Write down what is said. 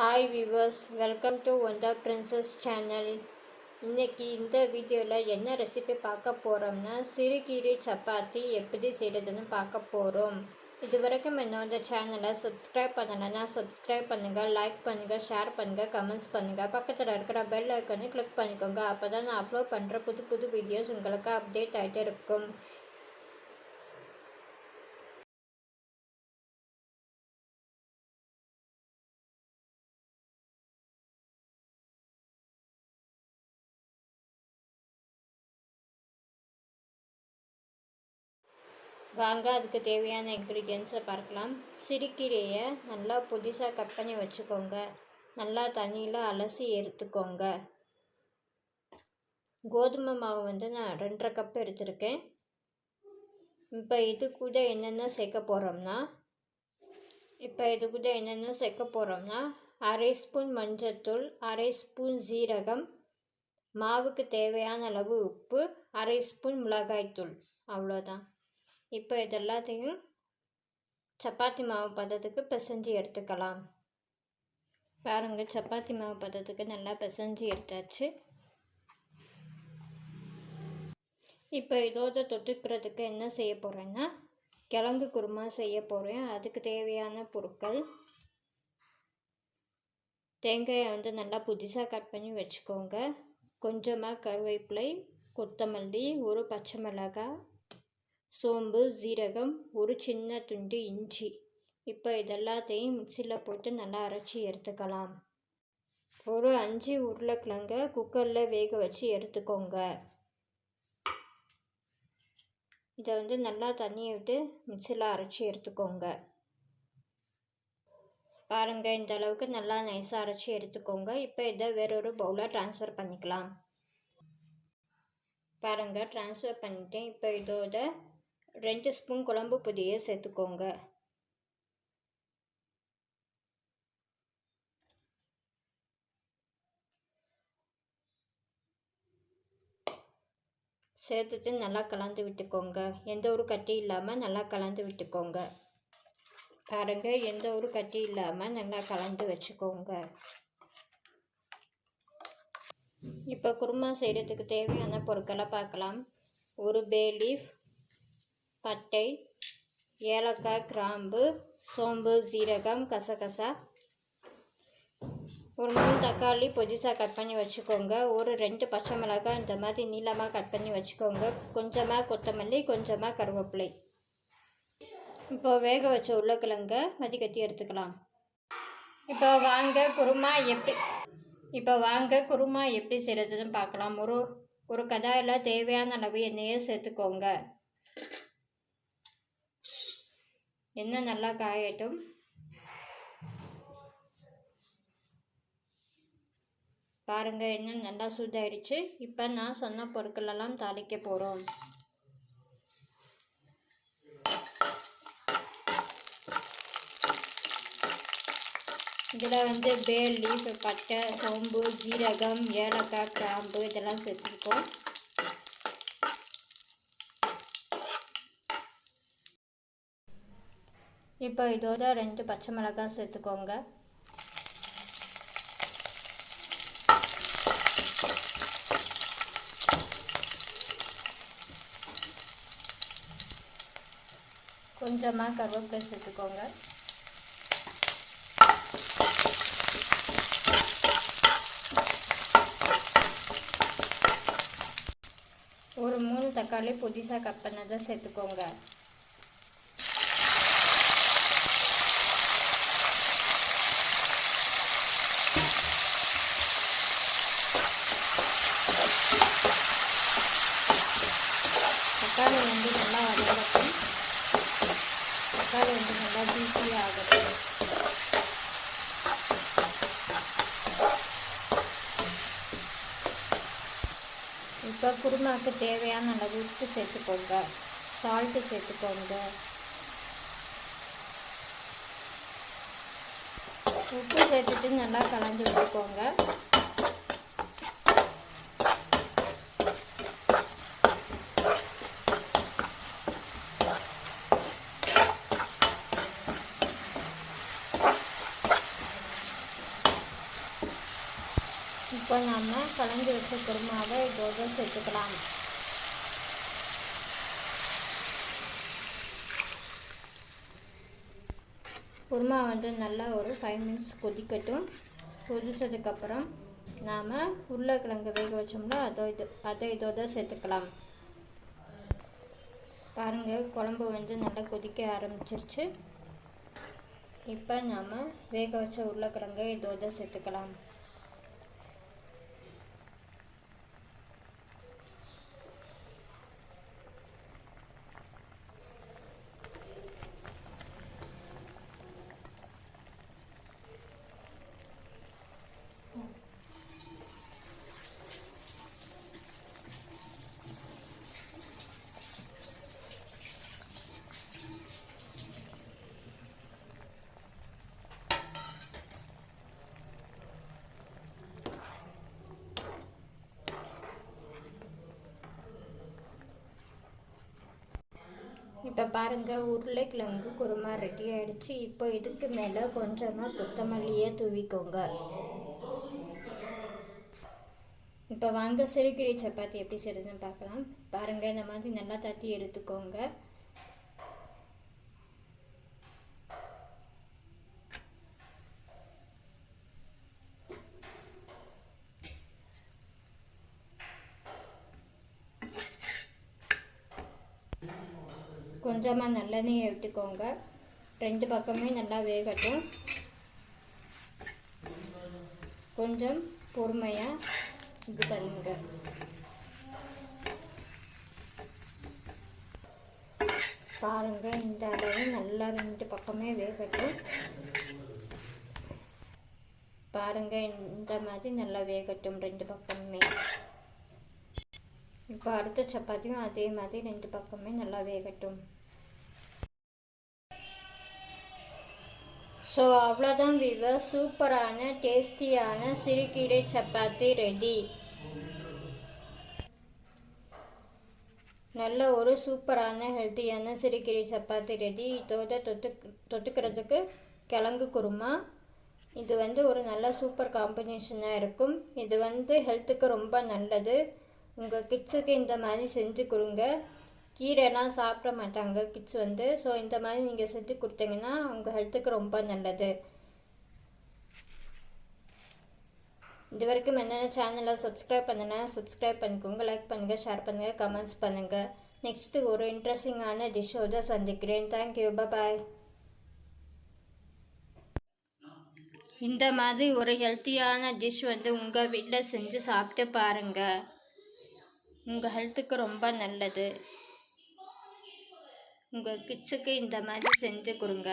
Hi viewers welcome to Wonder Princess channel இன்றைக்கி இந்த வீடியோவில் என்ன ரெசிபி பார்க்க போகிறோம்னா சிறுகீரை சப்பாத்தி எப்படி செய்கிறதுன்னு பார்க்க போகிறோம் இது வரைக்கும் என்னோட சேனலை சப்ஸ்கிரைப் பண்ணலைன்னா சப்ஸ்கிரைப் பண்ணுங்கள் லைக் பண்ணுங்கள் ஷேர் பண்ணுங்கள் கமெண்ட்ஸ் பண்ணுங்கள் பக்கத்தில் இருக்கிற பெல் ஐக்கனை கிளிக் பண்ணிக்கோங்க. அப்போ தான் நான் அப்லோட் பண்ணுற புது புது வீடியோஸ் உங்களுக்கு அப்டேட் ஆகிட்டே இருக்கும். வாங்க அதுக்கு தேவையான இன்க்ரீடியன்ஸை பார்க்கலாம். சிறுக்கீரையை நல்லா புதுசாக கட் பண்ணி வச்சுக்கோங்க. நல்லா தண்ணியில் அலசி எடுத்துக்கோங்க. கோதுமை மாவு வந்து நான் ரெண்டரை கப் எடுத்திருக்கேன். இப்போ இது கூட என்னென்ன சேர்க்க போகிறோம்னா இப்போ இது கூட என்னென்ன சேர்க்க போகிறோம்னா அரை ஸ்பூன் மஞ்சத்தூள் அரை ஸ்பூன் ஜீரகம் மாவுக்கு தேவையான அளவு உப்பு அரை ஸ்பூன் மிளகாய்த்தூள் அவ்வளோதான் இப்போ இது எல்லாத்தையும் சப்பாத்தி மாவு பதத்துக்கு பிசைஞ்சு எடுத்துக்கலாம். பாருங்கள் சப்பாத்தி மாவு பதத்துக்கு நல்லா பிசைஞ்சு எடுத்தாச்சு. இப்போ இதோட தொட்டுக்கிறதுக்கு என்ன செய்ய போகிறேன்னா கிழங்கு குருமா செய்ய போகிறேன் அதுக்கு தேவையான பொருட்கள். தேங்காயை வந்து நல்லா புதுசாக கட் பண்ணி வச்சுக்கோங்க. கொஞ்சமாக கருவேப்பிலை கொத்தமல்லி ஒரு பச்சை மிளகாய் சோம்பு ஜீரகம் ஒரு சின்ன துண்டு இஞ்சி. இப்போ இதெல்லாத்தையும் மிக்சியில் போட்டு நல்லா அரைச்சி எடுத்துக்கலாம். ஒரு அஞ்சு உருளைக்கிழங்க குக்கரில் வேக வச்சு எடுத்துக்கோங்க. இதை வந்து நல்லா தண்ணியை விட்டு மிக்சியில் அரைச்சி எடுத்துக்கோங்க. பாருங்கள் இந்த அளவுக்கு நல்லா நைஸாக அரைச்சி எடுத்துக்கோங்க. இப்போ இதை வேறொரு பவுலாக ட்ரான்ஸ்ஃபர் பண்ணிக்கலாம். பாருங்கள் ட்ரான்ஸ்ஃபர் பண்ணிட்டேன். இப்போ இதோட ரெண்டு ஸ்பூன் குழம்பு பொடியை சேர்த்துக்கோங்க. சேர்த்துட்டு நல்லா கலந்து விட்டுக்கோங்க. எந்த ஒரு கட்டி இல்லாமல் நல்லா கலந்து விட்டுக்கோங்க. பாருங்கள் எந்த ஒரு கட்டி இல்லாமல் நல்லா கலந்து வச்சுக்கோங்க. இப்போ குருமா செய்கிறதுக்கு தேவையான பொருட்களை பார்க்கலாம். ஒரு பே லீஃப் பட்டை ஏலக்காய் கிராம்பு சோம்பு ஜீரகம் கசகசா. ஒரு மூணு தக்காளி பொதிசாக கட் பண்ணி வச்சுக்கோங்க. ஒரு ரெண்டு பச்சை மிளகாய் இந்த மாதிரி நீளமாக கட் பண்ணி வச்சுக்கோங்க. கொஞ்சமாக கொத்தமல்லி கொஞ்சமாக கருவேப்பிலை. இப்போ வேக வச்ச உருளைக்கிழங்க வதிகட்டி எடுத்துக்கலாம். இப்போ வாங்க குருமா எப்படி இப்போ வாங்க குருமா எப்படி செய்கிறதுன்னு பார்க்கலாம். ஒரு ஒரு கடாயில் தேவையான அளவு எண்ணெயை சேர்த்துக்கோங்க. எண்ணெய் நல்லா காயட்டும்? பாருங்கள் எண்ணெய் நல்லா சூடாயிடுச்சு. இப்போ நான் சொன்ன பொருட்களெல்லாம் தாளிக்க போகிறோம் இதில் வந்து பேல் லீஃப் பட்டை சோம்பு ஜீரகம் ஏலக்காய் கிராம்பு இதெல்லாம் சேர்த்துருக்கோம். இப்போ இதோட ரெண்டு பச்சை மிளகாய் சேர்த்துக்கோங்க. கொஞ்சமாக கருவேப்பிலை சேர்த்துக்கோங்க. ஒரு மூணு தக்காளி புதுசாக கட் பண்ணதை சேர்த்துக்கோங்க தக்காளி வந்து நல்லா வதங்கட்டும் தக்காளி வந்து நல்லா ஜூஸி ஆகட்டும். இப்போ குருமாவுக்கு தேவையான அளவு உப்பு சேர்த்துக்கோங்க. சால்ட்டு சேர்த்துக்கோங்க. உப்பு சேர்த்துட்டு நல்லா கலந்து விட்டுக்கோங்க இப்போ நம்ம கலந்து வச்ச குருமாவை இதோட சேர்த்துக்கலாம். குருமா வந்து நல்லா ஒரு ஃபைவ் மினிட்ஸ் கொதிக்கட்டும். கொதிச்சதுக்கப்புறம் நாம் உருளைக்கிழங்கு வேக வச்சோம்னா அதை இது அதை இதோட சேர்த்துக்கலாம். பாருங்கள் குழம்பு வந்து நல்லா கொதிக்க ஆரம்பிச்சிருச்சு. இப்போ நாம் வேக வச்ச உருளைக்கிழங்கை இதோட சேர்த்துக்கலாம். இப்போ பாருங்கள் உருளைக்கிழங்கு குருமா ரெடி ஆகிடுச்சு இப்போ இதுக்கு மேலே கொஞ்சமாக கொத்தமல்லியை தூவிக்கோங்க. இப்போ வாங்க சிறுகிரி சப்பாத்தி எப்படி செய்யுதுன்னு பார்க்கலாம். பாருங்கள் இந்த மாதிரி நல்லா தட்டி எடுத்துக்கோங்க. கொஞ்சமாக நல்லெண்ணெயை எடுத்துக்கோங்க. ரெண்டு பக்கமே நல்லா வேகட்டும். கொஞ்சம் பொறுமையாக இது பண்ணுங்க. பாருங்கள் இந்த அளவு நல்லா ரெண்டு பக்கமே வேகட்டும். பாருங்கள் இந்த மாதிரி நல்லா வேகட்டும் ரெண்டு பக்கமே. இப்போ அடுத்த சப்பாத்தியும் அதே மாதிரி ரெண்டு பக்கமே நல்லா வேகட்டும். ஸோ அவ்வளோதான் விவர் சூப்பரான டேஸ்டியான சிறுகீரை சப்பாத்தி ரெடி நல்ல ஒரு சூப்பரான ஹெல்த்தியான சிறுகீரை சப்பாத்தி ரெடி இதோட தொட்டு தொட்டுக்கிறதுக்கு கிழங்கு குருமா. இது வந்து ஒரு நல்ல சூப்பர் காம்பினேஷனாக இருக்கும். இது வந்து ஹெல்த்துக்கு ரொம்ப நல்லது. உங்கள் கிட்ஸுக்கு இந்த மாதிரி செஞ்சு கொடுங்க. கீரைலாம் சாப்பிட மாட்டாங்க கிட்ஸ் வந்து. ஸோ இந்த மாதிரி நீங்கள் செஞ்சு கொடுத்தீங்கன்னா உங்கள் ஹெல்த்துக்கு ரொம்ப நல்லது. இது வரைக்கும் என்னென்ன சேனலை சப்ஸ்கிரைப் பண்ணுன்னா சப்ஸ்கிரைப் பண்ணிக்கோங்க லைக் பண்ணுங்கள் ஷேர் பண்ணுங்கள் கமெண்ட்ஸ் பண்ணுங்கள் நெக்ஸ்ட்டு ஒரு இன்ட்ரெஸ்டிங்கான டிஷ்ஷோட சந்திக்கிறேன். தேங்க்யூ பாய் இந்த மாதிரி ஒரு ஹெல்த்தியான டிஷ் வந்து உங்கள் வீட்டில் செஞ்சு சாப்பிட்டு பாருங்கள் உங்கள் ஹெல்த்துக்கு ரொம்ப நல்லது. உங்கள் கிட்ஸுக்கு இந்த மாதிரி செஞ்சு கொடுங்க.